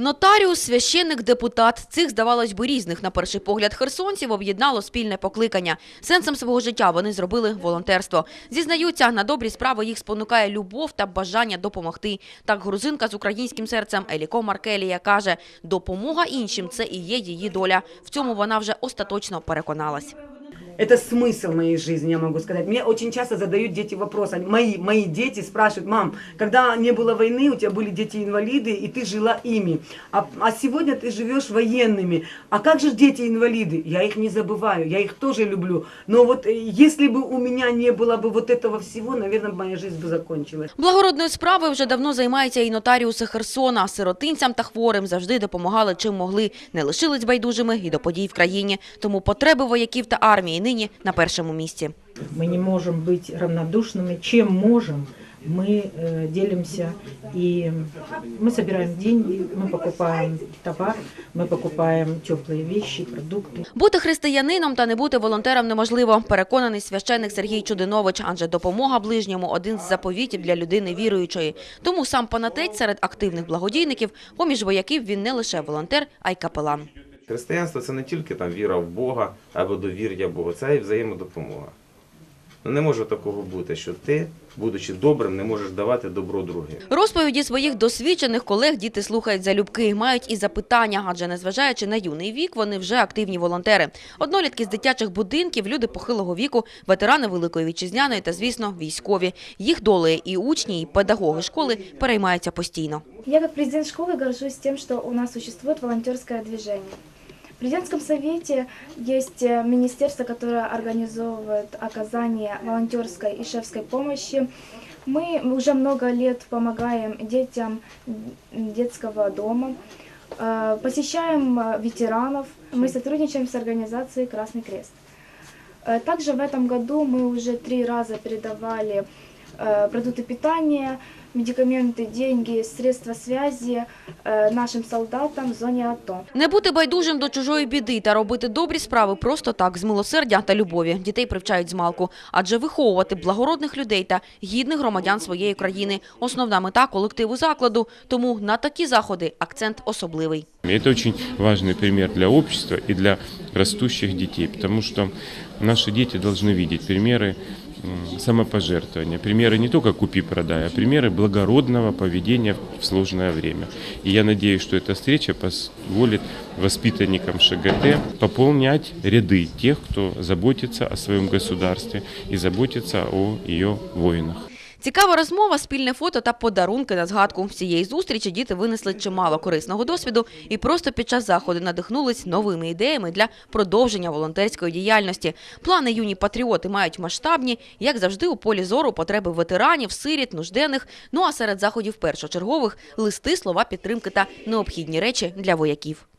Нотаріус, священник, депутат. Цих, здавалось би, різних на перший погляд херсонців об'єднало спільне покликання. Сенсом свого життя вони зробили волонтерство. Зізнаються, на добрі справи їх спонукає любов та бажання допомогти. Так грузинка з українським серцем Еліко Маркелія каже, допомога іншим – це і є її доля. В цьому вона вже остаточно переконалась Это смысл моей жизни, я могу сказать. Мне очень часто задают дети вопрос. Они- Мои, мои дети спрашивают, мам, когда не было войны, у тебя были дети-инвалиды, и ты жила ими. А, а сегодня ты живешь военными. А как же дети-инвалиды? Я их не забываю, я их тоже люблю. Но вот э, если бы у меня не было бы вот этого всего, наверное, моя жизнь бы закончилась. Благородною справою вже давно займаються і нотаріуси Херсона. Сиротинцям та хворим завжди допомагали чим могли. Не лишились байдужими і до подій в країні. Тому потреби вояків та армії нині на першому місці. Мы не можем быть равнодушными. Чем можем, мы э, делимся и мы собираем деньги, мы покупаем товар, мы покупаем теплые вещи, продукты. Бути християнином та не бути волонтером неможливо, переконаний священник Сергій Чудинович, адже допомога ближньому – один з заповітів для людини віруючої. Тому сам панатець серед активних благодійників, поміж вояків він не лише волонтер, а й капелан. Християнство це не тільки там віра в Бога або довір'я Богу, це і взаємодопомога. Ну не може такого бути, що ти, будучи добрим, не можеш давати добро другим. Розповіді своїх досвідчених колег діти слухають залюбки, мають і запитання, адже незважаючи на юний вік, вони вже активні волонтери. Однолітки з дитячих будинків, люди похилого віку, ветерани Великої Вітчизняної та, звісно, військові. Їх долею і учні, і педагоги школи переймаються постійно. Я как президент школы горжусь тем, что у нас существует волонтерское движение. В президентском совете есть э, министерство, которое организовывает оказание волонтерской и шефской помощи. Мы уже много лет помогаем детям детского дома, э, посещаем э, ветеранов, мы сотрудничаем с организацией «Красный крест». Также в этом году мы уже три раза передавали продукты питания, медикаменты, деньги, средства связи э, нашим солдатам в зоне АТО. Не бути байдужим до чужої біди та робити добрі справи просто так, з милосердя та любові. Дітей привчають з малку. Адже виховувати благородних людей та гідних громадян своєї країни – основна мета колективу закладу. Тому на такі заходи акцент особливий. И это очень важный пример для общества и для растущих детей, потому что наши дети должны видеть примеры м, самопожертвования, примеры не только купи-продай, а примеры благородного поведения в сложное время. И я надеюсь, что эта встреча позволит воспитанникам ШГТ пополнять ряды тех, кто заботится о своем государстве и заботится о ее воинах. Цікава розмова, спільне фото та подарунки на згадку. З цієї зустрічі діти винесли чимало корисного досвіду і просто під час заходу надихнулись новими ідеями для продовження волонтерської діяльності. Плани юні патріоти мають масштабні, як завжди, у полі зору потреби ветеранів, сиріт, нужденних. Ну а серед заходів першочергових листи, слова підтримки та необхідні речі для вояків.